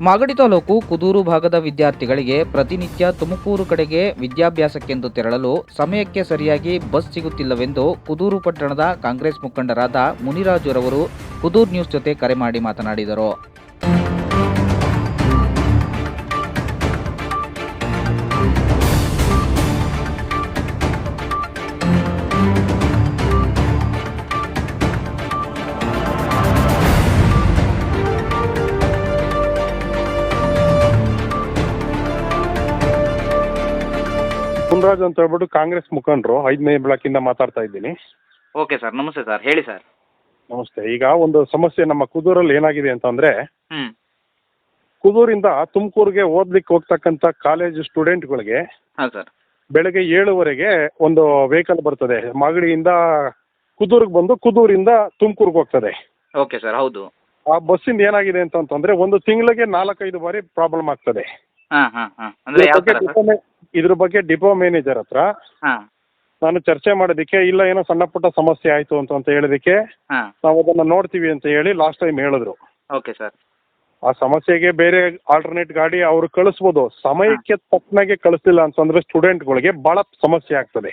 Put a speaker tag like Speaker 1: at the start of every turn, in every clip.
Speaker 1: ಮಾಗಡಿ ತಾಲೂಕು ಕುದೂರು ಭಾಗದ ವಿದ್ಯಾರ್ಥಿಗಳಿಗೆ ಪ್ರತಿನಿತ್ಯ ತುಮಕೂರು ಕಡೆಗೆ ವಿದ್ಯಾಭ್ಯಾಸಕ್ಕೆಂದು ತೆರಳಲು ಸಮಯಕ್ಕೆ ಸರಿಯಾಗಿ ಬಸ್ ಸಿಗುತ್ತಿಲ್ಲವೆಂದು ಕುದೂರು ಪಟ್ಟಣದ ಕಾಂಗ್ರೆಸ್ ಮುಖಂಡರಾದ ಮುನಿರಾಜುರವರು ಕುದೂರು ನ್ಯೂಸ್ ಜೊತೆ ಕರೆ ಮಾಡಿ ಮಾತನಾಡಿದರು.
Speaker 2: ಮುನ್ರಾಜ್ ಅಂತ ಹೇಳ್ಬಿಟ್ಟು ಕಾಂಗ್ರೆಸ್ ಮುಖಂಡರು ಐದನೇ ಬೆಳಕಿಂದ ಮಾತಾಡ್ತಾ ಇದ್ದೀನಿ.
Speaker 1: ಓಕೆ ಸರ್ ನಮಸ್ತೆ ಸರ್ ಹೇಳಿ ಸರ್.
Speaker 2: ನಮಸ್ತೆ. ಈಗ ಒಂದು ಸಮಸ್ಯೆ ನಮ್ಮ ಕುದೂರಲ್ಲಿ ಏನಾಗಿದೆ ಅಂತಂದ್ರೆ
Speaker 1: ಹ್ಮ್.
Speaker 2: ಕುದೂರಿಂದ ತುಮಕೂರಿಗೆ ಓದ್ಲಿಕ್ಕೆ ಹೋಗ್ತಕ್ಕಂತ ಕಾಲೇಜ್ ಸ್ಟೂಡೆಂಟ್ಗಳಿಗೆ
Speaker 1: ಹಾಂ ಸರ್.
Speaker 2: ಬೆಳಗ್ಗೆ ಏಳುವರೆಗೆ ಒಂದು ವೆಹಿಕಲ್ ಬರ್ತದೆ. ಮಾಗಡಿಯಿಂದ ಕುದೂರ್ಗ್ ಬಂದು ಕುದೂರಿಂದ ತುಮಕೂರಿಗೆ ಹೋಗ್ತದೆ.
Speaker 1: ಓಕೆ ಸರ್ ಹೌದು.
Speaker 2: ಆ ಬಸ್ಸಿಂದ ಏನಾಗಿದೆ ಅಂತಂತಂದ್ರೆ ಒಂದು ತಿಂಗಳಿಗೆ ನಾಲ್ಕೈದು ಬಾರಿ ಪ್ರಾಬ್ಲಮ್ ಆಗ್ತದೆ.
Speaker 1: ಹಾಂ ಹಾಂ ಹಾಂ. ಅಂದರೆ ಯಾವ
Speaker 2: ಬಗ್ಗೆ
Speaker 1: ಥರ ಸರ್?
Speaker 2: ಡಿಪೋ ಮೇ- ಇದ್ರ ಬಗ್ಗೆ ಡಿಪೋ ಮ್ಯಾನೇಜರ್ ಹತ್ರ
Speaker 1: ಹಾಂ.
Speaker 2: ನಾನು ಚರ್ಚೆ ಮಾಡೋದಕ್ಕೆ ಇಲ್ಲ ಏನೋ ಸಣ್ಣ ಪುಟ್ಟ ಸಮಸ್ಯೆ ಆಯಿತು ಅಂತ ಅಂತ ಹೇಳೋದಕ್ಕೆ
Speaker 1: ಹಾಂ.
Speaker 2: ನಾವು ಅದನ್ನು ನೋಡ್ತೀವಿ ಅಂತ ಹೇಳಿ ಲಾಸ್ಟ್ ಟೈಮ್ ಹೇಳಿದ್ರು.
Speaker 1: Okay sir.
Speaker 2: ಆ ಸಮಸ್ಯೆಗೆ ಬೇರೆ ಆಲ್ಟರ್ನೇಟ್ ಗಾಡಿ ಅವರು ಕಳಿಸ್ಬೋದು. ಸಮಯಕ್ಕೆ ತಕ್ಕನಾಗೆ ಕಳಿಸ್ಲಿಲ್ಲ ಅಂತಂದ್ರೆ ಸ್ಟೂಡೆಂಟ್ಗಳಿಗೆ ಭಾಳ ಸಮಸ್ಯೆ ಆಗ್ತದೆ.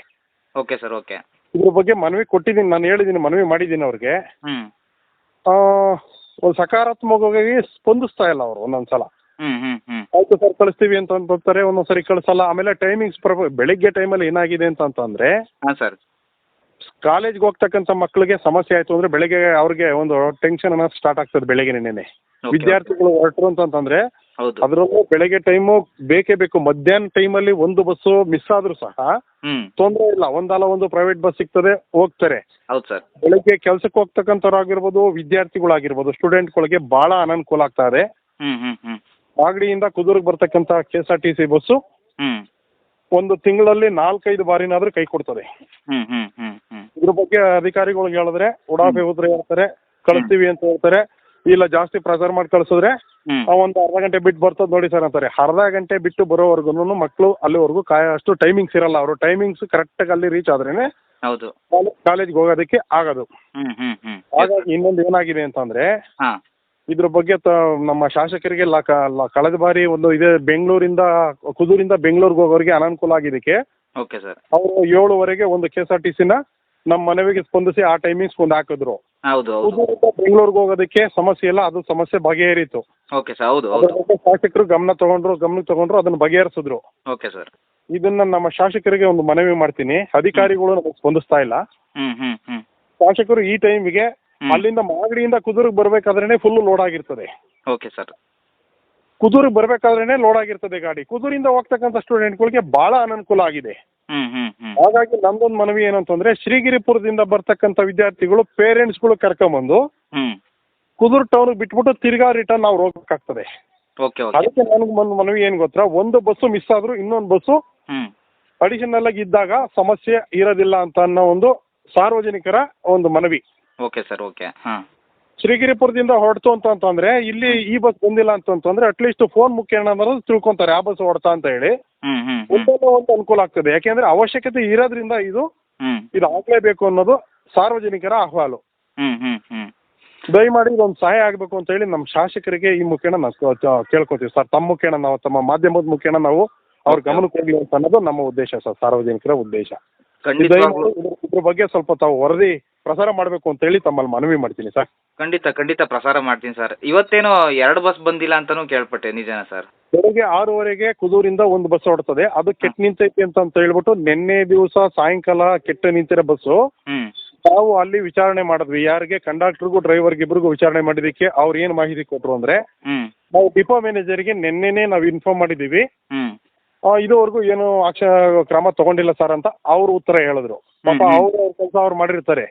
Speaker 1: Okay sir okay.
Speaker 2: ಇದ್ರ ಬಗ್ಗೆ ಮನವಿ ಕೊಟ್ಟಿದ್ದೀನಿ ನಾನು ಹೇಳಿದ್ದೀನಿ ಮನವಿ ಮಾಡಿದ್ದೀನಿ ಅವ್ರಿಗೆ.
Speaker 1: ಹ್ಞೂ
Speaker 2: ಒಂದು ಸಕಾರಾತ್ಮಕವಾಗಿ ಸ್ಪಂದಿಸ್ತಾ ಇಲ್ಲ ಅವರು ಒಂದೊಂದು ಸಲ
Speaker 1: ಹ್ಮ್ ಹ್ಞೂ
Speaker 2: ಆಯ್ತು ಸರ್ ಕಳಿಸ್ತೀವಿ ಅಂತ ಅಂತಾರೆ ಒಂದೊಂದು ಸರಿ ಕಳಿಸಲ್ಲ. ಆಮೇಲೆ ಟೈಮಿಂಗ್ಸ್ ಬೆಳಿಗ್ಗೆ ಟೈಮಲ್ಲಿ ಏನಾಗಿದೆ ಅಂತ ಅಂತಂದ್ರೆ
Speaker 1: ಹಾಂ ಸರ್.
Speaker 2: ಕಾಲೇಜ್ಗೆ ಹೋಗ್ತಕ್ಕಂಥ ಮಕ್ಕಳಿಗೆ ಸಮಸ್ಯೆ ಆಯಿತು ಅಂದ್ರೆ ಬೆಳಿಗ್ಗೆ ಅವ್ರಿಗೆ ಒಂದು ಟೆನ್ಷನ್ ಅನ್ನೋದು ಸ್ಟಾರ್ಟ್ ಆಗ್ತದೆ ಬೆಳಿಗ್ಗೆ ನೆನೆ ವಿದ್ಯಾರ್ಥಿಗಳು ಹೊರಟರು ಅಂತಂದ್ರೆ
Speaker 1: ಹೌದು.
Speaker 2: ಅದರಲ್ಲೂ ಬೆಳಿಗ್ಗೆ ಟೈಮು ಬೇಕೇ ಬೇಕು. ಮಧ್ಯಾಹ್ನ ಟೈಮಲ್ಲಿ ಒಂದು ಬಸ್ಸು ಮಿಸ್ ಆದ್ರೂ ಸಹ ತೊಂದರೆ ಇಲ್ಲ. ಒಂದಲ್ಲ ಒಂದು ಪ್ರೈವೇಟ್ ಬಸ್ ಸಿಗ್ತದೆ ಹೋಗ್ತಾರೆ.
Speaker 1: ಹೌದು ಸರ್.
Speaker 2: ಹೋಗ್ತಕ್ಕಂಥವ್ರು ಕೆಲಸಕ್ಕೆ ಹೋಗ್ತಕ್ಕಂಥವ್ರಾಗಿರ್ಬೋದು ವಿದ್ಯಾರ್ಥಿಗಳಾಗಿರ್ಬೋದು ಸ್ಟೂಡೆಂಟ್ಗಳಿಗೆ ಬಹಳ ಅನನುಕೂಲ ಆಗ್ತಾ ಇದೆ. ಮಾಗಡಿಯಿಂದ ಕುದೂರಿಗೆ ಬರ್ತಕ್ಕಂಥ K S R T C bus ಒಂದು ತಿಂಗಳಲ್ಲಿ ನಾಲ್ಕೈದು ಬಾರಿನಾದ್ರೂ ಕೈ ಕೊಡ್ತದೆ. ಇದ್ರ ಬಗ್ಗೆ ಅಧಿಕಾರಿಗಳು ಹೇಳಿದ್ರೆ ಉಡಾಫೆ ಹೋದ್ರೆ ಹೇಳ್ತಾರೆ ಕಳಿಸ್ತೀವಿ ಅಂತ ಹೇಳ್ತಾರೆ ಇಲ್ಲ ಜಾಸ್ತಿ ಪ್ರೆಸರ್ ಮಾಡಿ ಕಳಿಸಿದ್ರೆ ಆ, ಒಂದು ಅರ್ಧ ಗಂಟೆ ಬಿಟ್ಟು ಬರ್ತದ ನೋಡಿ ಸರ್ ಅಂತಾರೆ. ಅರ್ಧ ಗಂಟೆ ಬಿಟ್ಟು ಬರೋವರೆಗೂ ಮಕ್ಕಳು ಅಲ್ಲಿವರೆಗೂ ಕಾಯ ಅಷ್ಟು ಟೈಮಿಂಗ್ಸ್ ಇರಲ್ಲ. ಅವರು ಟೈಮಿಂಗ್ಸ್ ಕರೆಕ್ಟಾಗಿ ಅಲ್ಲಿ ರೀಚ್ ಆದ್ರೇನೆ
Speaker 1: ಹೌದು.
Speaker 2: ಕಾಲೇಜ್ಗೆ ಹೋಗೋದಕ್ಕೆ ಆಗೋದು. ಹಾಗಾಗಿ ಇನ್ನೊಂದು ಏನಾಗಿದೆ ಅಂತಂದ್ರೆ
Speaker 1: ಹಾಂ.
Speaker 2: ಇದ್ರ ಬಗ್ಗೆ ತ ನಮ್ಮ ಶಾಸಕರಿಗೆ ಲ ಕಳೆದ ಬಾರಿ ಒಂದು ಇದೆ ಬೆಂಗಳೂರಿಂದ ಕುದೂರಿಂದ ಬೆಂಗಳೂರಿಗೆ ಹೋಗೋರಿಗೆ ಅನಾನುಕೂಲ ಆಗಿದ್ದಕ್ಕೆ
Speaker 1: ಓಕೆ ಸರ್.
Speaker 2: ಅವರು ಏಳುವರೆಗೆ ಒಂದು ಕೆ ಎಸ್ ಆರ್ ಟಿ ಸಿನ ನಮ್ಮ ಮನವಿಗೆ ಸ್ಪಂದಿಸಿ ಆ ಟೈಮಿಂಗ್ಸ್ ಒಂದು ಹಾಕಿದ್ರು.
Speaker 1: ಹೌದು ಹೌದು.
Speaker 2: ಕುದೂರಿಂದ ಬೆಂಗಳೂರಿಗೆ ಹೋಗೋದಕ್ಕೆ ಸಮಸ್ಯೆ ಇಲ್ಲ ಅದು ಸಮಸ್ಯೆ ಬಗೆಹರಿತು.
Speaker 1: ಓಕೆ ಸರ್ ಹೌದು
Speaker 2: ಅದ್ರ
Speaker 1: ಹೌದು.
Speaker 2: ಬಗ್ಗೆ ಶಾಸಕರು ಗಮನ ತಗೊಂಡ್ರು ಗಮನ ತಗೊಂಡ್ರು ಅದನ್ನ ಬಗೆಹರಿಸಿದ್ರು.
Speaker 1: Okay sir.
Speaker 2: ಇದನ್ನ ನಮ್ಮ ಶಾಸಕರಿಗೆ ಒಂದು ಮನವಿ ಮಾಡ್ತೀನಿ. ಅಧಿಕಾರಿಗಳು ನಮಗೆ ಸ್ಪಂದಿಸ್ತಾ ಇಲ್ಲ.
Speaker 1: ಹ್ಞೂ ಹ್ಞೂ ಹ್ಞೂ
Speaker 2: ಶಾಸಕರು ಈ ಟೈಮಿಗೆ. ಅಲ್ಲಿಂದ ಮಾಗಡಿಯಿಂದ ಕುದೂರಿಗೆ ಬರ್ಬೇಕಾದ್ರೇನೆ ಫುಲ್ ಲೋಡ್ ಆಗಿರ್ತದೆ.
Speaker 1: ಓಕೆ ಸರ್
Speaker 2: ಕುದೂರಿಗೆ ಬರ್ಬೇಕಾದ್ರೇನೆ ಲೋಡ್ ಆಗಿರ್ತದೆ ಗಾಡಿ. ಕುದೂರಿಂದ ಹೋಗ್ತಕ್ಕಂಥ ಸ್ಟೂಡೆಂಟ್ಗಳಿಗೆ ಬಹಳ ಅನನುಕೂಲ ಆಗಿದೆ. ಹಾಗಾಗಿ ನಮ್ದೊಂದು ಮನವಿ ಏನಂತಂದ್ರೆ ಶ್ರೀಗಿರಿಪುರದಿಂದ ಬರ್ತಕ್ಕಂಥ ವಿದ್ಯಾರ್ಥಿಗಳು ಪೇರೆಂಟ್ಸ್ಗಳು ಕರ್ಕೊಂಬಂದು
Speaker 1: ಕರ್ಕೊಂಡ್ಬಂದು
Speaker 2: ಕುದೂರು ಟೌನ್ ಬಿಟ್ಬಿಟ್ಟು ತಿರ್ಗಾ ರಿಟರ್ನ್ ನಾವು ಹೋಗ್ಬೇಕಾಗ್ತದೆ.
Speaker 1: ಓಕೆ ಓಕೆ
Speaker 2: ಅದಕ್ಕೆ ನನಗೆ ಒಂದು ಮನವಿ ಏನ್ ಗೊತ್ತಾ? ಒಂದು ಬಸ್ಸು ಮಿಸ್ ಆದ್ರೂ ಇನ್ನೊಂದು ಬಸ್ಸು ಅಡಿಷನಲ್ ಆಗಿ ಇದ್ದಾಗ ಸಮಸ್ಯೆ ಇರೋದಿಲ್ಲ ಅಂತ ಅನ್ನೋ ಒಂದು ಸಾರ್ವಜನಿಕರ ಒಂದು ಮನವಿ.
Speaker 1: Okay sir okay. ಹಾಂ
Speaker 2: ಶ್ರೀಗಿರಿಪುರದಿಂದ ಹೊರಡ್ತು ಅಂತ ಅಂತಂದ್ರೆ ಇಲ್ಲಿ ಈ ಬಸ್ ಬಂದಿಲ್ಲ ಅಂತಂತಂದ್ರೆ ಅಟ್ಲೀಸ್ಟ್ ಫೋನ್ ಮುಖೇನ ಅನ್ನೋದು ತಿಳ್ಕೊಂತಾರೆ ಆ ಬಸ್ ಹೊಡ್ತಾ ಅಂತ ಹೇಳಿ.
Speaker 1: ಹ್ಞೂ ಹ್ಞೂ ಹ್ಞೂ
Speaker 2: ಒಂದಲ್ಲ ಒಂದು ಅನುಕೂಲ ಆಗ್ತದೆ. ಯಾಕೆಂದ್ರೆ ಅವಶ್ಯಕತೆ ಇರೋದ್ರಿಂದ ಇದು
Speaker 1: ಹ್ಞೂ
Speaker 2: ಇದು ಆಗ್ಲೇಬೇಕು ಅನ್ನೋದು ಸಾರ್ವಜನಿಕರ ಅಹವಾಲು.
Speaker 1: ಹ್ಞೂ ಹ್ಞೂ ಹ್ಞೂ
Speaker 2: ದಯಮಾಡಿ ಇದೊಂದು ಸಹಾಯ ಆಗಬೇಕು ಅಂತ ಹೇಳಿ ನಮ್ಮ ಶಾಸಕರಿಗೆ ಈ ಮುಖೇನ ನಾವು ಕೇಳ್ಕೊತೀವಿ. ಸರ್ ತಮ್ಮ ಮುಖೇನ ನಾವು ತಮ್ಮ ಮಾಧ್ಯಮದ ಮುಖೇನ ನಾವು ಅವ್ರ. ಗಮನಕ್ಕೆ ಹೋಗ್ಲಿ ಅಂತ ಅನ್ನೋದು ನಮ್ಮ ಉದ್ದೇಶ ಸರ್ ಸಾರ್ವಜನಿಕರ ಉದ್ದೇಶ. ಇದ್ರ ಬಗ್ಗೆ ಸ್ವಲ್ಪ ತಾವು ವರದಿ ಪ್ರಸಾರ ಮಾಡಬೇಕು ಅಂತ ಹೇಳಿ ತಮ್ಮಲ್ಲಿ ಮನವಿ ಮಾಡ್ತೀನಿ ಸರ್.
Speaker 1: ಖಂಡಿತ ಖಂಡಿತ ಪ್ರಸಾರ ಮಾಡ್ತೀನಿ ಸರ್. ಇವತ್ತೇನೋ ಎರಡು ಬಸ್ ಬಂದಿಲ್ಲ ಅಂತಾನೂ ಕೇಳ್ಪಟ್ಟೆ ನಿಜನಾ ಸರ್.
Speaker 2: ಬೆಳಗ್ಗೆ ಆರೂವರೆಗೆ ಕುದೂರಿಂದ ಒಂದು ಬಸ್ ಹೊಡ್ತದೆ ಅದು ಕೆಟ್ಟ ನಿಂತೈತಿ ಅಂತ ಅಂತ ಹೇಳ್ಬಿಟ್ಟು ನಿನ್ನೆ ದಿವಸ ಸಾಯಂಕಾಲ ಕೆಟ್ಟ ನಿಂತಿರೋ ಬಸ್ಸು.
Speaker 1: ಹ್ಮ್.
Speaker 2: ನಾವು ಅಲ್ಲಿ ವಿಚಾರಣೆ ಮಾಡಿದ್ವಿ. ಯಾರಿಗೆ? ಕಂಡಕ್ಟರ್ಗೂ ಡ್ರೈವರ್ಗೆ ಇಬ್ಬರಿಗೂ ವಿಚಾರಣೆ ಮಾಡಿದಕ್ಕೆ ಅವ್ರು ಏನು ಮಾಹಿತಿ ಕೊಟ್ರು ಅಂದ್ರೆ ನಾವು ಡಿಪೋ ಮ್ಯಾನೇಜರ್ಗೆ ನಿನ್ನೆನೇ ನಾವು ಇನ್ಫಾರ್ಮ್
Speaker 1: ಮಾಡಿದೀವಿ
Speaker 2: ಆ, ಇದುವರೆಗೂ ಏನು ಆಕ್ಷ ಕ್ರಮ ತಗೊಂಡಿಲ್ಲ ಸರ್ ಅಂತ ಅವ್ರ ಉತ್ತರ ಹೇಳಿದ್ರು. ಪಾಪ. ಅವ್ರು ಅವ್ರ ಕೆಲಸ ಅವ್ರು ಮಾಡಿರ್ತಾರೆ.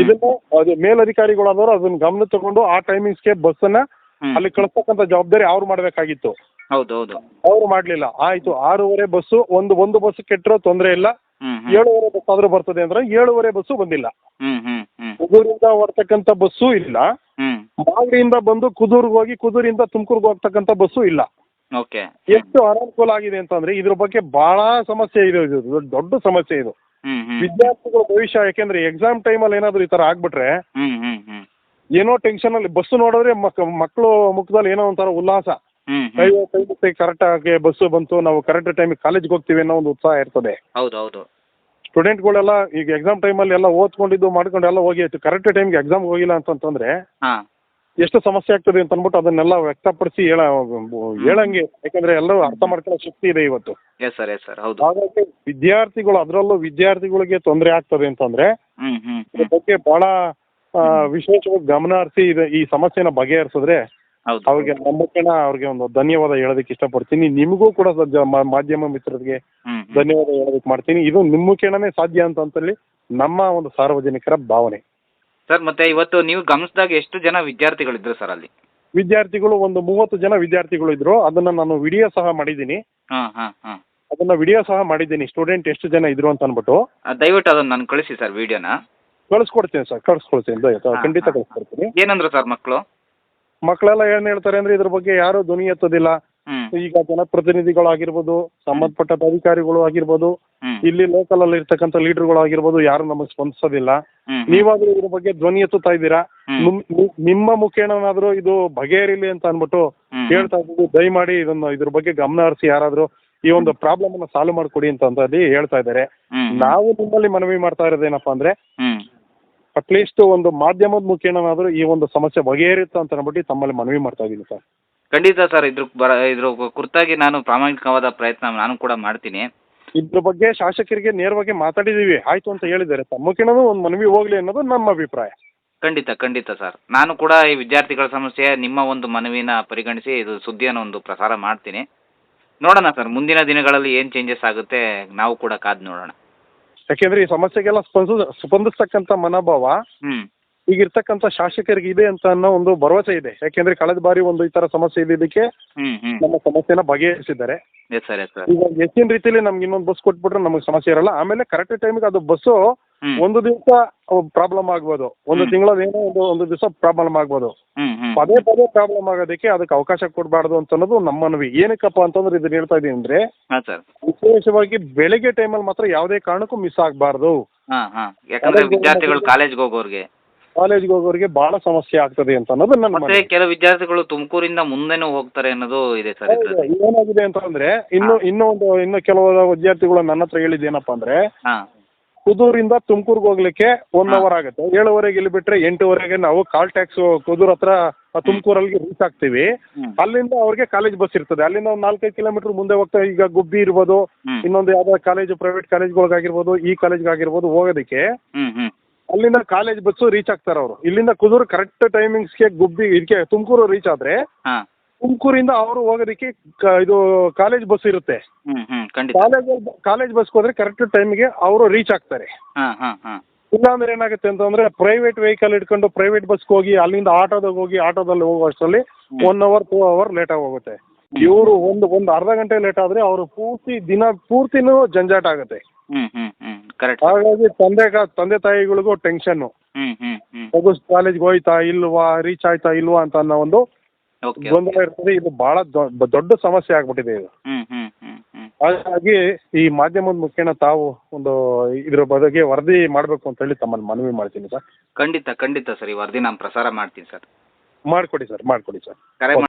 Speaker 2: ಇದನ್ನು ಅದು ಮೇಲಧಿಕಾರಿಗಳಾದವರು ಅದನ್ನ ಗಮನ ತಗೊಂಡು ಆ ಟೈಮಿಂಗ್ಸ್ಗೆ ಬಸ್
Speaker 1: ಅನ್ನ
Speaker 2: ಅಲ್ಲಿ ಕಳಿಸ್ತಕ್ಕಂಥ ಜವಾಬ್ದಾರಿ ಅವ್ರು ಮಾಡಬೇಕಾಗಿತ್ತು.
Speaker 1: ಹೌದು ಹೌದು
Speaker 2: ಅವ್ರು ಮಾಡ್ಲಿಲ್ಲ. ಆಯ್ತು ಆರೂವರೆ ಬಸ್ಸು ಒಂದು ಒಂದು ಬಸ್ ಕೆಟ್ಟರು ತೊಂದರೆ ಇಲ್ಲ. ಏಳುವರೆ ಬಸ್ ಆದ್ರೂ ಬರ್ತದೆ ಅಂದ್ರೆ ಏಳುವರೆ ಬಸ್ಸು ಬಂದಿಲ್ಲ. ಕುದೂರಿಂದ ಹೊರತಕ್ಕಂತ ಬಸ್ಸು ಇಲ್ಲ. ಮಾಗಡಿಯಿಂದ ಬಂದು ಕುದೂರ್ಗ್ ಹೋಗಿ ಕುದೂರಿಂದ ತುಮಕೂರ್ಗ್ ಹೋಗ್ತಕ್ಕಂತ ಬಸ್ಸು ಇಲ್ಲ. ಎಷ್ಟು ಅನಾನುಕೂಲ ಆಗಿದೆ ಅಂತಂದ್ರೆ ಇದ್ರ ಬಗ್ಗೆ ಬಹಳ ಸಮಸ್ಯೆ ಇದೆ. ಇದು ದೊಡ್ಡ ಸಮಸ್ಯೆ ಇದು. ವಿದ್ಯಾರ್ಥಿಗಳ ಭವಿಷ್ಯ ಯಾಕೆಂದ್ರೆ ಎಕ್ಸಾಮ್ ಟೈಮ್ ಅಲ್ಲಿ ಏನಾದ್ರು ಈ ತರ ಆಗ್ಬಿಟ್ರೆ ಏನೋ ಟೆನ್ಷನ್ ಅಲ್ಲಿ ಬಸ್ ನೋಡಿದ್ರೆ ಮಕ್ಕಳು ಮುಖದಲ್ಲಿ ಏನೋ ಒಂಥರ ಉಲ್ಲಾಸ. ಕರೆಕ್ಟ್ ಆಗಿ ಬಸ್ ಬಸ್ಸು ಬಂತು ನಾವು ಕರೆಕ್ಟ್ ಟೈಮ್ ಕಾಲೇಜ್ ಹೋಗ್ತೀವಿ ಅನ್ನೋ ಒಂದು ಉತ್ಸಾಹ ಇರ್ತದೆ.
Speaker 1: ಹೌದು ಹೌದು.
Speaker 2: ಸ್ಟೂಡೆಂಟ್ಗಳೆಲ್ಲ ಈಗ ಎಕ್ಸಾಮ್ ಟೈಮ್ ಅಲ್ಲಿ ಎಲ್ಲ ಓದ್ಕೊಂಡಿದ್ದು ಮಾಡ್ಕೊಂಡು ಎಲ್ಲ ಹೋಗಿ ಕರೆಕ್ಟ್ ಟೈಮ್ಗೆ ಎಕ್ಸಾಮ್ ಹೋಗಿಲ್ಲ ಅಂತಂತಂದ್ರೆ ಎಷ್ಟು ಸಮಸ್ಯೆ ಆಗ್ತದೆ ಅಂತ ಅಂದ್ಬಿಟ್ಟು ಅದನ್ನೆಲ್ಲ ವ್ಯಕ್ತಪಡಿಸಿ ಹೇಳ ಹೇಳಂಗೆ. ಯಾಕಂದ್ರೆ ಎಲ್ಲರೂ ಅರ್ಥ ಮಾಡ್ಕೊಳ್ಳೋ ಶಕ್ತಿ ಇದೆ ಇವತ್ತು.
Speaker 1: ಎಸ್ ಸರ್ ಎಸ್ ಸರ್ ಹೌದು.
Speaker 2: ಹಾಗಾಗಿ ವಿದ್ಯಾರ್ಥಿಗಳು ಅದರಲ್ಲೂ ವಿದ್ಯಾರ್ಥಿಗಳಿಗೆ ತೊಂದರೆ ಆಗ್ತದೆ ಅಂತಂದ್ರೆ
Speaker 1: ಹ್ಮ್ ಹ್ಮ್
Speaker 2: ಇದ್ರ
Speaker 1: ಹ್ಮ್
Speaker 2: ಬಗ್ಗೆ ಬಹಳ ಆ, ವಿಶೇಷವಾಗಿ ಗಮನ ಹರಿಸಿ ಇದು ಈ ಸಮಸ್ಯೆನ ಬಗೆಹರಿಸಿದ್ರೆ
Speaker 1: ಹೌದು.
Speaker 2: ಅವ್ರಿಗೆ ನಮ್ಮ ಕಣ ಅವ್ರಿಗೆ ಒಂದು ಧನ್ಯವಾದ ಹೇಳೋದಕ್ಕೆ ಇಷ್ಟಪಡ್ತೀನಿ. ನಿಮಗೂ ಕೂಡ ಮ- ಮಾಧ್ಯಮ ಮಿತ್ರರಿಗೆ
Speaker 1: ಹ್ಮ್ ಹ್ಮ್.
Speaker 2: ಧನ್ಯವಾದ ಹೇಳೋದಕ್ಕೆ ಮಾಡ್ತೀನಿ. ಇದು ನಿಮ್ಮ ಕೇಣನೇ ಸಾಧ್ಯ ಅಂತ ಅಂತೇಳಿ ನಮ್ಮ ಒಂದು ಸಾರ್ವಜನಿಕರ ಭಾವನೆ.
Speaker 1: ಸರ್ ಮತ್ತೆ ಇವತ್ತು ನೀವು ಗಮನಿಸಿದಾಗ ಎಷ್ಟು ಜನ ವಿದ್ಯಾರ್ಥಿಗಳಿದ್ರು ಸರ್ ಅಲ್ಲಿ?
Speaker 2: ವಿದ್ಯಾರ್ಥಿಗಳು ಒಂದು ಮೂವತ್ತು ಜನ ವಿದ್ಯಾರ್ಥಿಗಳು ಇದ್ರು. ಅದನ್ನ ನಾನು ವಿಡಿಯೋ ಸಹ ಮಾಡಿದ್ದೀನಿ.
Speaker 1: ಹಾಂ ಹಾಂ ಹಾಂ.
Speaker 2: ಅದನ್ನ ವಿಡಿಯೋ ಸಹ ಮಾಡಿದ್ದೀನಿ. ಸ್ಟೂಡೆಂಟ್ ಎಷ್ಟು ಜನ ಇದ್ರು ಅಂತ ಅಂದ್ಬಿಟ್ಟು
Speaker 1: ದಯವಿಟ್ಟು ಅದನ್ನ ನಾನು ಕಳಿಸಿ ಸರ್ ವಿಡಿಯೋನ.
Speaker 2: ಕಳಿಸ್ಕೊಡ್ತೀನಿ ಸರ್ ಕಳಿಸ್ಕೊಡ್ತೀನಿ. ದಯವಿಟ್ಟು ಖಂಡಿತ. ಕಳಿಸ್ಕೊಡ್ತೀನಿ.
Speaker 1: ಏನಂದ್ರು ಸರ್ ಮಕ್ಕಳು
Speaker 2: ಮಕ್ಕಳೆಲ್ಲ ಏನ್ ಹೇಳ್ತಾರೆ ಅಂದ್ರೆ ಇದ್ರ ಬಗ್ಗೆ ಯಾರು ಧ್ವನಿ ಎತ್ತೋದಿಲ್ಲ. ಈಗ ಜನಪ್ರತಿನಿಧಿಗಳು ಆಗಿರ್ಬೋದು ಸಂಬಂಧಪಟ್ಟ ಅಧಿಕಾರಿಗಳು ಆಗಿರ್ಬೋದು ಇಲ್ಲಿ ಲೋಕಲ್ ಅಲ್ಲಿ ಇರ್ತಕ್ಕಂಥ ಲೀಡರ್ಗಳಾಗಿರ್ಬೋದು ಯಾರು ನಮಗೆ ಸ್ಪಂದಿಸೋದಿಲ್ಲ. ನೀವಾದ್ರೂ ಇದ್ರ ಬಗ್ಗೆ ಧ್ವನಿ ಎತ್ತುತ್ತಾ ಇದ್ದೀರಾ? ನಿಮ್- ನಿಮ್- ನಿಮ್ಮ ಮುಖೇನಾದ್ರೂ ಇದು ಬಗೆಹರಿಲಿ ಅಂತ ಅನ್ಬಿಟ್ಟು. ಹೇಳ್ತಾ ಇದ್ದೀವಿ. ದಯಮಾಡಿ ಇದನ್ನ ಇದ್ರ ಬಗ್ಗೆ ಗಮನ ಹರಿಸಿ ಯಾರಾದ್ರೂ ಈ ಒಂದು ಪ್ರಾಬ್ಲಮ್ ಅನ್ನ ಸಾಲ್ವ್ ಮಾಡ್ಕೊಡಿ ಅಂತ ಅಂತಂದು ಹೇಳ್ತಾ ಇದ್ದಾರೆ. ನಾವು ನಿಮ್ಮಲ್ಲಿ ಮನವಿ ಮಾಡ್ತಾ ಇರೋದೇನಪ್ಪಾ ಅಂದ್ರೆ ಅಟ್ಲೀಸ್ಟ್ ಒಂದು ಮಾಧ್ಯಮದ ಮುಖೇನಾದ್ರೂ ಈ ಒಂದು ಸಮಸ್ಯೆ ಬಗೆಹರಿಯುತ್ತೆ ಅಂತ ಅನ್ಬಿಟ್ಟು ತಮ್ಮಲ್ಲಿ ಮನವಿ ಮಾಡ್ತಾ ಇದ್ದೀನಿ ಸರ್.
Speaker 1: ಖಂಡಿತ ಸರ್ ಇದ್ರ ಬರ ಇದ್ರ ಕುರಿತಾಗಿ ನಾನು ಪ್ರಾಮಾಣಿಕವಾದ ಪ್ರಯತ್ನ ನಾನು ಕೂಡ ಮಾಡ್ತೀನಿ.
Speaker 2: ಇದ್ರ ಬಗ್ಗೆ ಶಾಸಕರಿಗೆ ನೇರವಾಗಿ ಮಾತಾಡಿದೀವಿ. ಆಯ್ತು ಅಂತ ಹೇಳಿದ್ದಾರೆ. ತಮ್ಮ ಮುಖೇನೂ ಒಂದು ಮನವಿ ಹೋಗ್ಲಿ ಅನ್ನೋದು ನಮ್ಮ ಅಭಿಪ್ರಾಯ.
Speaker 1: ಖಂಡಿತ ಖಂಡಿತ ಸರ್. ನಾನು ಕೂಡ ಈ ವಿದ್ಯಾರ್ಥಿಗಳ ಸಮಸ್ಯೆ ನಿಮ್ಮ ಒಂದು ಮನವಿನ ಪರಿಗಣಿಸಿ ಇದು ಸುದ್ದಿಯನ್ನು ಒಂದು ಪ್ರಸಾರ ಮಾಡ್ತೀನಿ. ನೋಡೋಣ ಸರ್ ಮುಂದಿನ ದಿನಗಳಲ್ಲಿ ಏನು ಚೇಂಜಸ್ ಆಗುತ್ತೆ ನಾವು ಕೂಡ ಕಾದು ನೋಡೋಣ.
Speaker 2: ಯಾಕೆಂದ್ರೆ ಈ ಸಮಸ್ಯೆಗೆಲ್ಲ ಸ್ಪಂದಿಸ ಸ್ಪಂದಿಸ್ತಕ್ಕಂಥ ಮನೋಭಾವ ಈಗಿರ್ತಕ್ಕಂಥ ಶಾಸಕರಿಗೆ ಇದೆ ಅಂತ ಅನ್ನೋ ಒಂದು ಭರವಸೆ ಇದೆ. ಯಾಕೆಂದ್ರೆ ಕಳೆದ ಬಾರಿ ಒಂದು ಈ ತರ ಸಮಸ್ಯೆ ಇದ್ದಿದ್ದಕ್ಕೆ
Speaker 1: ಹ್ಮ್ ಹ್ಮ್.
Speaker 2: ನಮ್ಮ ಸಮಸ್ಯೆನ ಬಗೆಹರಿಸಿದ್ದಾರೆ.
Speaker 1: ಎಸ್ ಸರ್ ಎಸ್ ಸರ್
Speaker 2: ಈಗ ಹೆಚ್ಚಿನ ರೀತಿಯಲ್ಲಿ ನಮ್ಗೆ ಇನ್ನೊಂದು ಬಸ್ ಕೊಟ್ಬಿಟ್ರೆ ನಮಗೆ ಸಮಸ್ಯೆ ಇರಲ್ಲ. ಆಮೇಲೆ ಕರೆಕ್ಟ್ ಟೈಮಿಗೆ ಅದು ಬಸ್ಸು
Speaker 1: ಹ್ಮ್.
Speaker 2: ಒಂದು ದಿವಸ ಪ್ರಾಬ್ಲಮ್ ಆಗ್ಬೋದು. ಒಂದು
Speaker 1: ಹ್ಮ್.
Speaker 2: ತಿಂಗಳ ಒಂದು ಒಂದು ದಿವಸ ಪ್ರಾಬ್ಲಮ್ ಆಗ್ಬೋದು.
Speaker 1: ಹ್ಮ್ ಹ್ಮ್.
Speaker 2: ಪದೇ ಪದೇ ಪ್ರಾಬ್ಲಮ್ ಆಗೋದಕ್ಕೆ ಅದಕ್ಕೆ ಅವಕಾಶ ಕೊಡಬಾರ್ದು ಅಂತ ಅನ್ನೋದು ನಮ್ಮ ಮನವಿ ಏನಕ್ಕಪ್ಪ ಅಂತಂದ್ರೆ ಇದನ್ನ ಹೇಳ್ತಾ ಇದೀನಿ ಅಂದ್ರೆ
Speaker 1: ಹಾಂ ಸರ್
Speaker 2: ವಿಶೇಷವಾಗಿ ಬೆಳಿಗ್ಗೆ ಟೈಮಲ್ಲಿ ಮಾತ್ರ ಯಾವುದೇ ಕಾರಣಕ್ಕೂ ಮಿಸ್ ಆಗಬಾರ್ದು.
Speaker 1: ಹಾಂ ಹಾಂ. ಯಾಕಂದ್ರೆ ವಿದ್ಯಾರ್ಥಿಗಳು ಕಾಲೇಜ್ಗೆ ಹೋಗೋರಿಗೆ.
Speaker 2: ಕಾಲೇಜ್ಗೆ ಹೋಗೋರಿಗೆ ಬಹಳ ಸಮಸ್ಯೆ ಆಗ್ತದೆ ಅಂತ ಅನ್ನೋದು ನನ್ನ
Speaker 1: ಮತ್ತೆ
Speaker 2: ಮನವಿ.
Speaker 1: ಕೆಲವು ವಿದ್ಯಾರ್ಥಿಗಳು ತುಮಕೂರಿಂದ ಮುಂದೆನೂ ಹೋಗ್ತಾರೆ ಅನ್ನೋದು ಇದೆ ಸರ್
Speaker 2: ಹೌದು,
Speaker 1: ಇದ್ರಲ್ಲಿ
Speaker 2: ಏನಾಗಿದೆ ಅಂತ ಅಂದ್ರೆ ಇನ್ನು ಇನ್ನೂ ಒಂದು ಇನ್ನು ಕೆಲವು ವಿದ್ಯಾರ್ಥಿಗಳು ನನ್ನ ಹತ್ರ ಹೇಳಿದ್ದೇನಪ್ಪ ಅಂದ್ರೆ
Speaker 1: ಹಾಂ.
Speaker 2: ಕುದೂರಿಂದ ತುಮಕೂರ್ಗೆ ಹೋಗ್ಲಿಕ್ಕೆ ಒನ್ ಅವರ್ ಆಗುತ್ತೆ. ಏಳುವರೆಗೆ ಇಲ್ಲಿ ಬಿಟ್ರೆ ಎಂಟುವರೆಗೆ ನಾವು ಕಾಲ್ ಟ್ಯಾಕ್ಸ್ ಕುದೂರ್ ಹತ್ರ ತುಮಕೂರಲ್ಲಿ ರೀಚ್ ಆಗ್ತೀವಿ.
Speaker 1: ಹ್ಮ್.
Speaker 2: ಅಲ್ಲಿಂದ ಅವ್ರಿಗೆ ಕಾಲೇಜ್ ಬಸ್ ಇರ್ತದೆ. ಅಲ್ಲಿಂದ ಒಂದು ನಾಲ್ಕೈದು ಕಿಲೋಮೀಟರ್ ಮುಂದೆ ಹೋಗ್ತಾ ಈಗ ಗುಬ್ಬಿ ಇರ್ಬೋದು
Speaker 1: ಹ್ಮ್.
Speaker 2: ಇನ್ನೊಂದು ಯಾವ್ದಾದ್ರು ಕಾಲೇಜು ಪ್ರೈವೇಟ್ ಕಾಲೇಜ್ಗಳಿಗಾಗಿರ್ಬೋದು ಈ ಕಾಲೇಜ್ಗಾಗಿರ್ಬೋದು ಹೋಗೋದಕ್ಕೆ
Speaker 1: ಹ್ಮ್ ಹ್ಮ್.
Speaker 2: ಅಲ್ಲಿಂದ ಕಾಲೇಜ್ ಬಸ್ಸು ರೀಚ್ ಆಗ್ತಾರೆ ಅವರು. ಇಲ್ಲಿಂದ ಕುದೂರು ಕರೆಕ್ಟ್ ಟೈಮಿಂಗ್ಸ್ಗೆ ಗುಬ್ಬಿ ಇದಕ್ಕೆ ತುಮಕೂರು ರೀಚ್ ಆದ್ರೆ
Speaker 1: ಹಾಂ.
Speaker 2: ತುಮಕೂರಿಂದ ಅವರು ಹೋಗೋದಕ್ಕೆ ಕ- ಇದು ಕಾಲೇಜ್ ಬಸ್ ಇರುತ್ತೆ.
Speaker 1: ಹ್ಮ್ ಹ್ಮ್ ಖಂಡಿತ.
Speaker 2: ಕಾಲೇಜ್ ಕಾಲೇಜ್ ಬಸ್ಗೆ ಹೋದ್ರೆ ಕರೆಕ್ಟ್ ಟೈಮಿಗೆ ಅವರು ರೀಚ್ ಆಗ್ತಾರೆ.
Speaker 1: ಹಾಂ ಹಾಂ ಹಾಂ.
Speaker 2: ಇಲ್ಲಾಂದ್ರೆ ಏನಾಗುತ್ತೆ ಅಂತಂದ್ರೆ ಪ್ರೈವೇಟ್ ವೆಹಿಕಲ್ ಇಟ್ಕೊಂಡು ಪ್ರೈವೇಟ್ ಬಸ್ಗೆ ಹೋಗಿ ಅಲ್ಲಿಂದ ಆಟೋದಾಗ ಹೋಗಿ ಆಟೋದಲ್ಲಿ ಹೋಗುವಷ್ಟರಲ್ಲಿ
Speaker 1: ಅಷ್ಟರಲ್ಲಿ
Speaker 2: one hour two hour late ಆಗಿ ಹೋಗುತ್ತೆ. ಇವರು ಒಂದು ಒಂದು ಅರ್ಧ ಗಂಟೆ ಲೇಟ್ ಆದ್ರೆ ಅವರು ಪೂರ್ತಿ ದಿನ ಪೂರ್ತಿನೂ ಜಂಜಾಟ ಆಗುತ್ತೆ.
Speaker 1: ಹ್ಮ್ ಹ್ಮ್ ಹ್ಮ್. ಕರೆಕ್ಟ್
Speaker 2: ಹಾಗಾಗಿ ತಂದೆ ತಂದೆ ತಾಯಿಗಳಿಗೂ ಟೆನ್ಷನ್ನು
Speaker 1: ಹ್ಮ್ ಹ್ಮ್ ಹ್ಮ್.
Speaker 2: ಮಗು ಕಾಲೇಜ್ಗೆ ಹೋಯ್ತಾ ಇಲ್ವಾ ರೀಚ್ ಆಯ್ತಾ ಇಲ್ವಾ ಅಂತ ಅನ್ನೋ ಒಂದು
Speaker 1: ಓಕೆ
Speaker 2: ಗೊಂದಲ ಇರ್ತದೆ. ಇದು ಬಹಳ ದೊ- ದೊಡ್ಡ ಸಮಸ್ಯೆ ಆಗ್ಬಿಟ್ಟಿದೆ ಇದು.
Speaker 1: ಹ್ಮ್ ಹ್ಮ್ ಹ್ಮ್ ಹ್ಮ್.
Speaker 2: ಹಾಗಾಗಿ ಈ ಮಾಧ್ಯಮದ ಮುಖೇನ ತಾವು ಒಂದು ಇದ್ರ ಬಗ್ಗೆ ವರದಿ ಮಾಡಬೇಕು ಅಂತ ಹೇಳಿ ತಮ್ಮನ್ನ ಮನವಿ ಮಾಡ್ತೀನಿ ಸರ್.
Speaker 1: ಖಂಡಿತ ಖಂಡಿತ ಸರ್. ಈ ವರದಿ ನಾನು ಪ್ರಸಾರ ಮಾಡ್ತೀನಿ ಸರ್.
Speaker 2: ಮಾಡ್ಕೊಡಿ ಸರ್ ಮಾಡ್ಕೊಡಿ ಸರ್.
Speaker 1: ಕರೆ